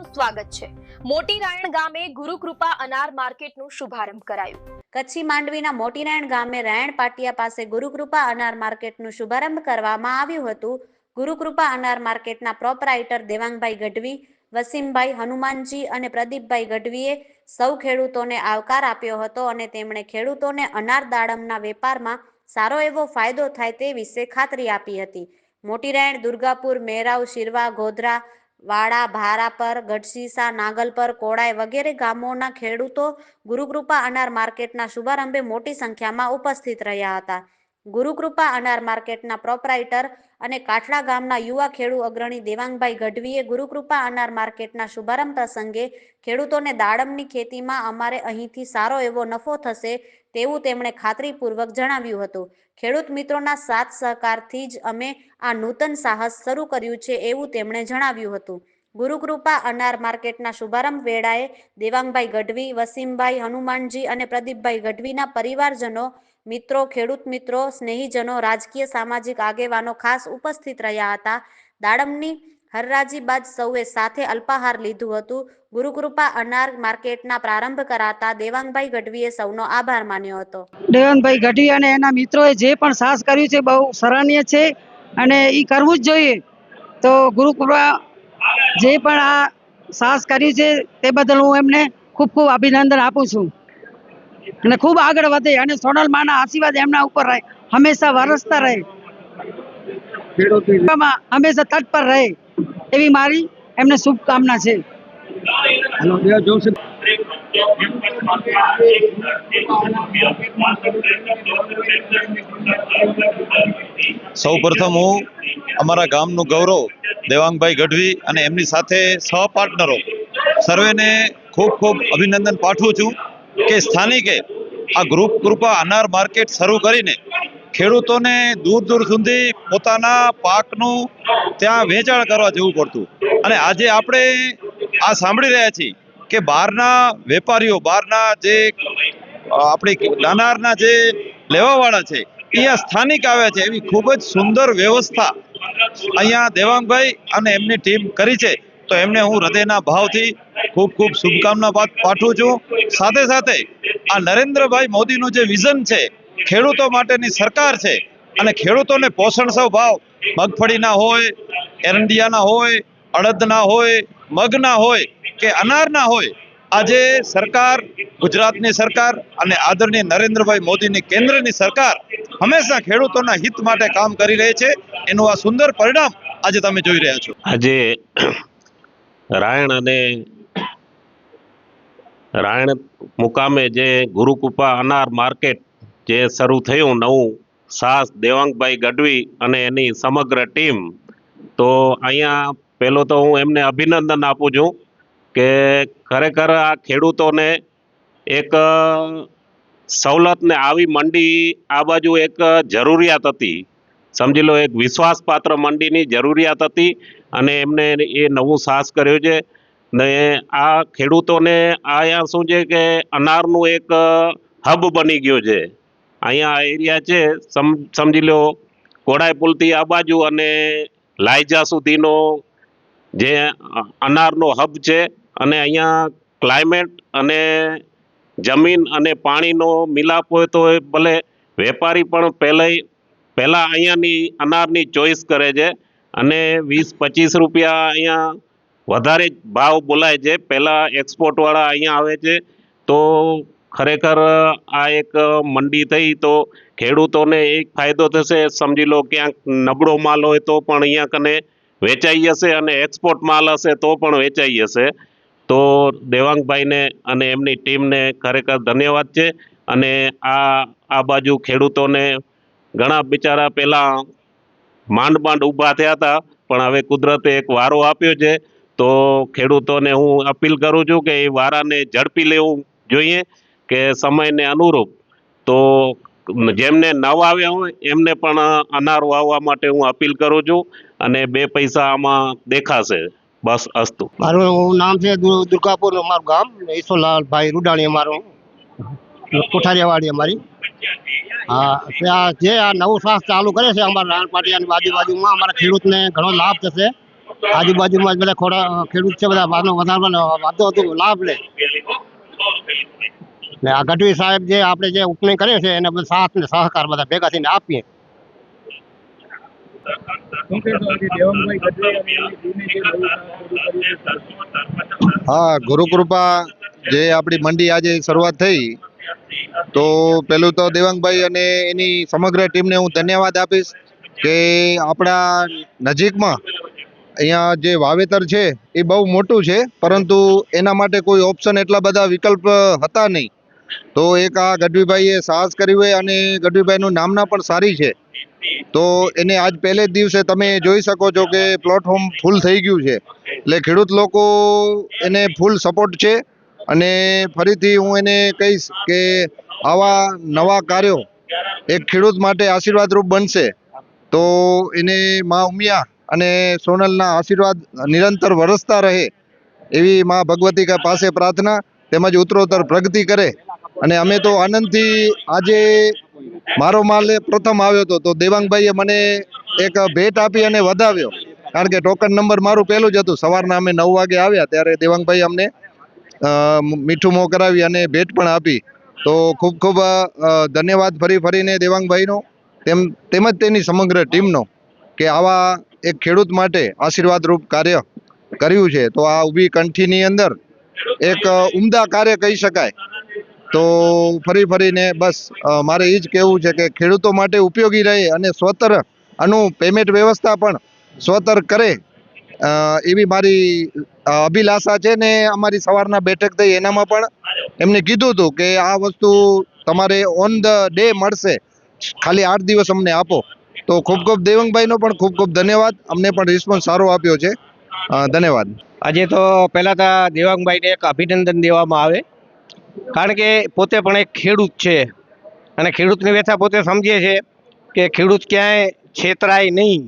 આપનું સ્વાગત છે. મોટી ગામે ગુરુકૃપા અનાર માર્કેટનું શુભારંભ કરાયું. કચ્છી માંડવીના મોટીનારાયણ ગામે રાયણ પાટિયા પાસે ગુરુકૃપા અનાર માર્કેટનું શુભારંભ કરવામાં આવ્યું હતું. ગુરુકૃપા અનાર માર્કેટના પ્રોપરાઇટર દેવાંગભાઈ ગઢવી, વસીમભાઈ હનુમાનજી અને પ્રદીપભાઈ ગઢવીએ સૌ ખેડૂતોને આવકાર આપ્યો હતો અને તેમણે ખેડૂતોને અનાર દાડમના વેપારમાં સારો એવો ફાયદો થાય તે વિશે ખાતરી આપી હતી. મોટી રાયણ દુર્ગાપુર, મેરાવ, શિરવા, ગોધરા વાડા ભારાપર ગઢસીસા નાગલપર કોડાઈ વગેરે ગામોના ખેડૂતો ગુરુકૃપા અનાર માર્કેટના શુભારંભે મોટી સંખ્યામાં ઉપસ્થિત રહ્યા હતા. ગુરુકૃપા અનાર માર્કેટના પ્રોપરાઇટર અને કાઠડા ગામના યુવા ખેડૂ અગ્રણી દેવાંગભાઈ ગઢવીએ ગુરુકૃપા અનાર માર્કેટના શુભારંભ પ્રસંગે ખેડૂતોને દાડમની ખેતીમાં અમારે અહીંથી સારો એવો નફો થશે તેવું તેમણે ખાતરીપૂર્વક જણાવ્યું હતું. ખેડૂત મિત્રોના સાથ સહકારથી જ અમે આ નૂતન સાહસ શરૂ કર્યું છે એવું તેમણે જણાવ્યું હતું. ગુરુકૃપા અનાર માર્કેટના શુભારંભ વેળાએ દેવાંગભાઈ ગઢવી, વસીમભાઈ હનુમાનજી અને પ્રદીપભાઈ ગઢવીના પરિવારજનો મિત્રો, ખેડૂત મિત્રો, સ્નેહીજનો, રાજકીય, સામાજિક આગેવાનો ખાસ ઉપસ્થિત રહ્યા હતા. દાડમની હરરાજી બાદ સૌએ સાથે અલ્પાહાર લીધું હતું. ગુરુકૃપા અનાર માર્કેટના પ્રારંભ કરાતા દેવાંગભાઈ ગઢવીએ સૌનો આભાર માન્યો હતો. દેવાંગભાઈ ગઢવી અને એના મિત્રોએ જે પણ સાહસ કર્યું છે બહુ સરાહનીય છે અને એ કરવું જ જોઈએ. તો ગુરુકૃપા જે પણ આ સાહસ કર્યું છે તે બદલ હું એમને ખૂબ ખૂબ અભિનંદન આપું છું. અને ખૂબ આગળ વધે અને સોનલ માના આશીર્વાદ એમના ઉપર રહે. હંમેશા વરસતા રહે. હંમેશા તટ પર રહે. એવી મારી એમને શુભકામના છે. હેલો દેવ જોશી સૌ પ્રથમ હું અમારા ગામનું ગૌરવ દેવાંગભાઈ ગઢવી અને એમની સાથે સહ પાર્ટનરો સર્વેને ખૂબ ખૂબ અભિનંદન પાઠવું છું. કે સ્થાનિકે આ ગ્રુપ કૃપા અનાર માર્કેટ શરૂ કરીને ખેડૂતોને દૂર દૂર સુધી પોતાના પાકનું ત્યાં વેચાણ કરવા જવું પડતું. અને આજે આપણે આ સાંભળી રહ્યા છીએ કે બહારના વેપારીઓ, બહારના જે આપણી નાનારના જે લેવાવાળા છે, એ આ સ્થાનિક આવ્યા છે. એવી ખૂબ જ સુંદર વ્યવસ્થા અહીંયા દેવાંગભાઈ અને એમની ટીમ કરી છે. તો એમને હું હૃદયના ભાવથી ખૂબ ખૂબ શુભકામના પાઠ- પાઠવું છું. સાથે સાથે આ નરેન્દ્રભાઈ મોદીનું જે વિઝન છે, ખેડૂતો માટેની સરકાર છે, અને ખેડૂતોને પોષણસવ ભાવ, મગફળીના હોય, એરંડિયાના હોય, અડદના હોય, મગના હોય, કે અનારના હોય, આજે સરકાર, ગુજરાતની સરકાર અને આદરણીય નરેન્દ્રભાઈ મોદીની કેન્દ્રની સરકાર હંમેશા ખેડૂતોના હિત માટે કામ કરી રહી છે. એનું આ સુંદર પરિણામ આજે તમે જોઈ રહ્યા છો. આજે રાયણ અને રાયણ મુકામે જે ગુરુકૃપા અનાર માર્કેટ જે શરૂ થયું નવું, સાસ દેવાંગભાઈ ગઢવી અને એની સમગ્ર ટીમ, તો અહીંયા પહેલો તો હું એમને અભિનંદન આપું છું કે ખરેખર આ ખેડૂતોને એક સવલતને આવી મંડી આ બાજુ એક જરૂરિયાત હતી. સમજી લો, એક વિશ્વાસપાત્ર મંડીની જરૂરિયાત હતી અને એમને એ નવું સાહસ કર્યું છે. ને આ ખેડૂતોને અહીંયા શું છે કે અનારનું એક હબ બની ગયો છે. અહીંયા એરિયા છે, સમ, સમજી લો કોડાઈ પુલથી આ બાજુ અને લાયજા સુધીનો જે અનારનો હબ છે અને અહીંયા ક્લાઇમેટ અને જમીન અને પાણીનો મિલાપ હોય તો ભલે વેપારી પણ પહેલાંય, પહેલાં અહીંયાની અનારની ચોઈસ કરે છે અને વીસ પચીસ રૂપિયા અહીંયા વધારે ભાવ બોલાય છે. પહેલાં એક્સપોર્ટવાળા અહીંયા આવે છે. તો ખરેખર આ એક મંડી થઈ તો ખેડૂતોને એક ફાયદો થશે. સમજી લો ક્યાંક નબળો માલ હોય તો પણ અહીંયા કને વેચાઈ જશે અને એક્સપોર્ટ માલ હશે તો પણ વેચાઈ જશે. તો દેવાંગભાઈને અને એમની ટીમને ખરેખર ધન્યવાદ છે. અને આ આ બાજુ ખેડૂતોને ઘણા બિચારા પહેલાં માંડ માંડ ઊભા થયા હતા. પણ હવે કુદરતે એક વારો આપ્યો છે. તો ખેડૂતોને હું અપીલ કરું છું કે એ વારાને ઝડપી લેવું જોઈએ કે સમયને અનુરૂપ. તો જેમને નવ આવ્યા હોય, એમને પણ અનાર વાવવા માટે હું અપીલ કરું છું અને બે પૈસા આમાં દેખાશે. બસ અસ્તુ. મારું નામ છે દુર્ગાપુર અમારું ગામ. ઈશ્વરલાલ ભાઈ રૂડાણી અમારું. કોઠારીયાવાડી અમારી. હા જે આ નવું શ્વાસ ચાલુ કરે છે અમારા લાલ પાટિયાની બાજુ બાજુમાં અમારા ખેડૂતને ઘણો લાભ થશે. આજુબાજુમાં જ બધા ખોડા, ખેડૂત છે બધા વધારે વાંધો હતો, લાભ લે. ને આ ગઢવી સાહેબ જે આપણે જે ઉપનય કરે છે, એને સાથ ને સહકાર બધા ભેગા થઈને આપીએ. હા, ગુરુકૃપા જે આપણી મંડી આજે શરૂઆત થઈ, તો પેલું તો દેવાંગભાઈ અને એની સમગ્ર ટીમને હું ધન્યવાદ આપીશ કે આપણા નજીકમાં અહીંયા જે વાવેતર છે એ બહુ મોટું છે, પરંતુ એના માટે કોઈ ઓપ્શન એટલા બધા વિકલ્પ હતા નહીં. તો એક આ ગઢવીભાઈએ સાહસ કર્યું હોય અને ગઢવીભાઈનું નામના પણ સારી છે. તો એને આજ પહેલે જ દિવસે તમે જોઈ શકો છો કે પ્લેટફોર્મ ફૂલ થઈ ગયું છે. એટલે ખેડૂત લોકો એને ફૂલ સપોર્ટ છે અને ફરીથી હું એને કહીશ કે આવા નવા કાર્યો એક ખેડૂત માટે આશીર્વાદરૂપ બનશે. તો એને મા ઉમિયા અને સોનલના આશીર્વાદ નિરંતર વરસતા રહે એવી મા ભગવતી પાસે પ્રાર્થના તેમજ ઉત્તરોત્તર પ્રગતિ કરે. અને અમે તો આનંદથી આજે મારો માલ પ્રથમ આવ્યો હતો. તો દેવાંગભાઈએ મને એક ભેટ આપી અને વધાવ્યો. કારણ કે ટોકન નંબર મારું પહેલું જ હતું. સવારના અમે નવ વાગે આવ્યા ત્યારે દેવાંગભાઈ અમને મીઠું મોં કરાવી અને ભેટ પણ આપી. તો ખૂબ ખૂબ ધન્યવાદ ફરી ફરીને દેવાંગભાઈનો, તેમ, તેમજ તેની સમગ્ર ટીમનો કે આવા એક ખેડૂત માટે આશીર્વાદરૂપ કાર્ય કર્યું છે, તો આ ઊભી કંઠીની અંદર એક ઉમદા કાર્ય કહી શકાય. તો ફરી ફરીને બસ મારે એ જ કહેવું છે કે ખેડૂતો માટે ઉપયોગી રહે અને સ્વતર આનું પેમેન્ટ વ્યવસ્થા પણ સ્વતર કરે એવી મારી અભિલાષા છે ને અમારી સવારના બેઠક થઈ એનામાં પણ એમને કીધું હતું કે આ વસ્તુ તમારે ઓન ધ ડે મળશે. ખાલી આઠ દિવસ અમને આપો. તો ખૂબ ખૂબ દેવંગભાઈનો પણ ખૂબ ખૂબ ધન્યવાદ. અમને પણ રિસ્પોન્સ સારો આપ્યો છે. ધન્યવાદ. આજે તો પહેલાં તો દેવાંગભાઈને એક અભિનંદન દેવામાં આવે. કારણ કે પોતે પણ એક ખેડૂત છે. અને ખેડૂતની વ્યથા પોતે સમજે છે કે ખેડૂત ક્યાંય છેતરાય નહીં.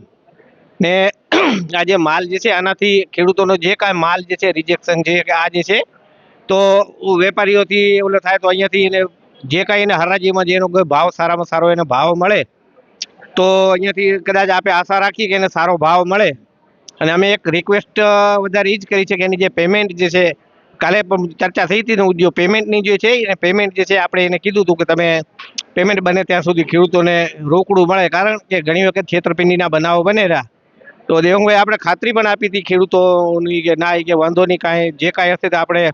ને આ જે માલ જે છે આનાથી ખેડૂતોનો જે કાંઈ માલ જે છે રિજેક્શન છે કે આ જે છે, તો વેપારીઓથી ઓલો થાય તો અહીંયાથી એને જે કાંઈ એને હરાજીમાં જેનો ભાવ સારામાં સારો એને ભાવ મળે તો અહીંયાથી કદાચ આપણે આશા રાખીએ કે એને સારો ભાવ મળે. અને અમે એક રિક્વેસ્ટ વધારે એ જ કરી છે કે એની જે પેમેન્ટ જે છે, કાલે પણ ચર્ચા થઈ હતી ને ઉદ્યોગ પેમેન્ટની જે છે એ પેમેન્ટ જે છે આપણે એને કીધું હતું કે તમે પેમેન્ટ બને ત્યાં સુધી ખેડૂતોને રોકડું મળે. કારણ કે ઘણી વખત છેતરપિંડીના બનાવો બનેલા તો દેવંગભાઈ, આપણે ખાતરી પણ આપી હતી ખેડૂતોની કે ના કે વાંધો નહીં, કાંઈ જે કાંઈ હશે તો આપણે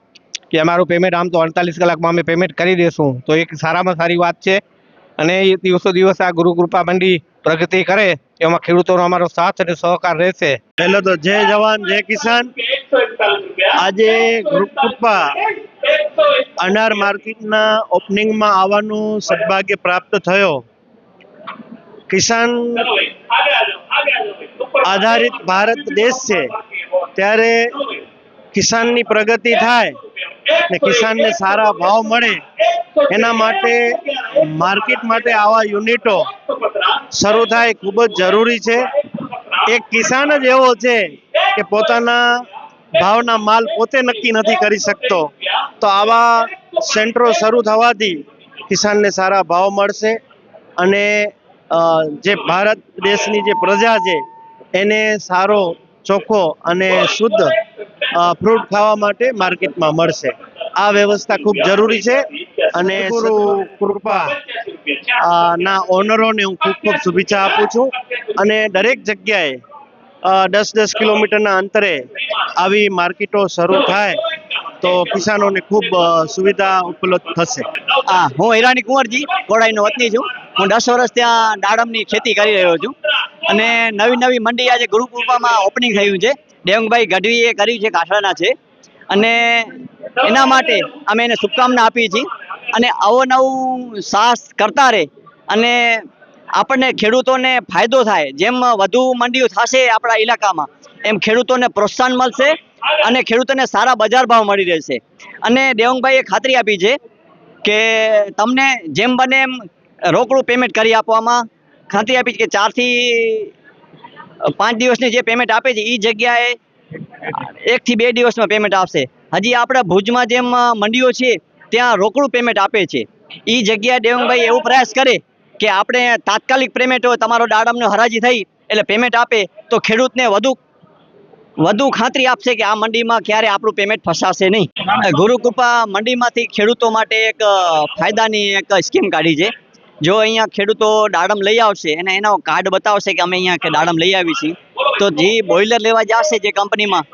કે અમારું પેમેન્ટ આમ તો અડતાલીસ કલાકમાં અમે પેમેન્ટ કરી દઈશું તો એક સારામાં સારી વાત છે. અને એ દિવસો દિવસ આ ગુરુકૃપા મંડી પ્રગતિ કરે, એમાં ખેડૂતોનો અમારો સાથ અને સહકાર રહેશે. પહેલો તો જય જવાન, જય કિસાન. આજે ગુરુકૃપા અનાર માર્કેટના ઓપનિંગમાં આવવાનું સદભાગ્ય પ્રાપ્ત થયો. કિસાન આધારિત ભારત દેશ છે. ત્યારે કિસાનની પ્રગતિ થાય ને કિસાનને સારા ભાવ મળે, એના માટે માર્કેટ માટે આવા યુનિટો શરૂ થાય ખૂબ જ જરૂરી છે. એક કિસાન જ એવો છે કે પોતાના ભાવના માલ પોતે નક્કી નથી કરી શકતો. તો આવા સેન્ટરો શરૂ થવાથી કિસાનને સારા ભાવ મળશે અને જે ભારત દેશની જે પ્રજા છે, એને સારો, ચોખ્ખો અને શુદ્ધ ફ્રૂટ ખાવા માટે માર્કેટમાં મળશે. આ વ્યવસ્થા ખૂબ જરૂરી છે અને ગુરુ કૃપા. ના ઓનરોને હું ખૂબ ખૂબ શુભેચ્છા આપું છું અને દરેક જગ્યાએ દસ દસ કિલોમીટરના અંતરે આવી માર્કેટો શરૂ થાય તો કિસાનોને ખૂબ સુવિધા ઉપલબ્ધ થશે. હા હું હિરાણી કુંવરજી કોડાઈનો વતની છું. હું દસ વર્ષ ત્યાં દાડમની ખેતી કરી રહ્યો છું. અને નવી નવી મંડી આજે ગુરુકૃપામાં ઓપનિંગ થયું છે. દેવંગભાઈ ગઢવીએ કર્યું છે કાઠાના છે. અને એના માટે અમે એને શુભકામના આપીએ છીએ. અને આવો નવું સાહસ કરતા રહે. અને આપણને ખેડૂતોને ફાયદો થાય. જેમ વધુ મંડીઓ થશે આપણા ઇલાકામાં, એમ ખેડૂતોને પ્રોત્સાહન મળશે અને ખેડૂતોને સારા બજાર ભાવ મળી રહેશે. અને દેવંગભાઈએ ખાતરી આપી છે કે તમને જેમ બને એમ રોકડું પેમેન્ટ કરી આપવામાં ખાતરી આપી કે ચારથી પાંચ દિવસની જે પેમેન્ટ આપે છે એ જગ્યાએ એકથી બે દિવસમાં પેમેન્ટ આપશે. હજી આપણા ભુજમાં જેમ મંડીઓ છે, ત્યાં રોકડું પેમેન્ટ આપે છે. એ જગ્યાએ દેવંગભાઈ એવો પ્રયાસ કરે કે આપણે તાત્કાલિક પેમેન્ટ હોય, તમારો દાડમનો હરાજી થઈ, એટલે પેમેન્ટ આપે, તો ખેડૂતને વધુ વધુ ખાતરી આપશે કે આ મંડીમાં ક્યારે આપણું પેમેન્ટ ફસાશે નહીં. ગુરુકૃપા મંડીમાંથી ખેડૂતો માટે એક ફાયદાની એક સ્કીમ કાઢી છે. જો અહીંયા ખેડૂતો દાડમ લઈ આવશે અને એનો કાર્ડ બતાવશે કે અમે અહીંયા દાડમ લઈ આવી છીએ તો જે બોઇલર લેવા જશે જે કંપનીમાં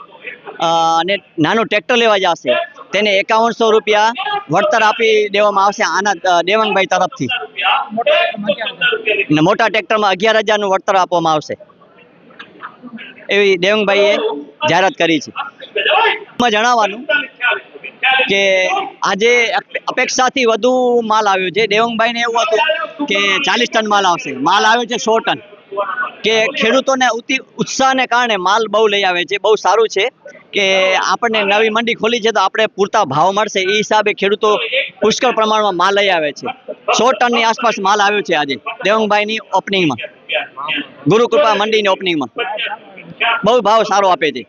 અને નાનું ટ્રેક્ટર લેવા જશે તેને એકાવનસો રૂપિયા વળતર આપી દેવામાં આવશે આના અ, દેવાંગભાઈ તરફથી. મોટા ટ્રેક્ટરમાં અગિયાર હજારનું વળતર આપવામાં આવશે. એવી દેવંગભાઈએ જાહેરાત કરી છે. જણાવવાનું કે આજે અપેક્ષાથી વધુ માલ આવ્યો છે. દેવંગભાઈને એવું હતું કે ચાલીસ ટન માલ આવશે. માલ આવ્યો છે સો ટન. કે ખેડૂતોને ઉતિ, ઉત્સાહને કારણે માલ બહુ લઈ આવે છે. બહુ સારું છે કે આપણને નવી મંડી ખોલી છે તો આપણે પૂરતા ભાવ મળશે. એ હિસાબે ખેડૂતો પુષ્કળ પ્રમાણમાં માલ લઈ આવે છે. સો ટનની આસપાસ માલ આવ્યો છે આજે દેવંગભાઈની ઓપનિંગમાં ગુરુકૃપા મંડીની ઓપનિંગમાં બહુ ભાવ સારો આપે છે.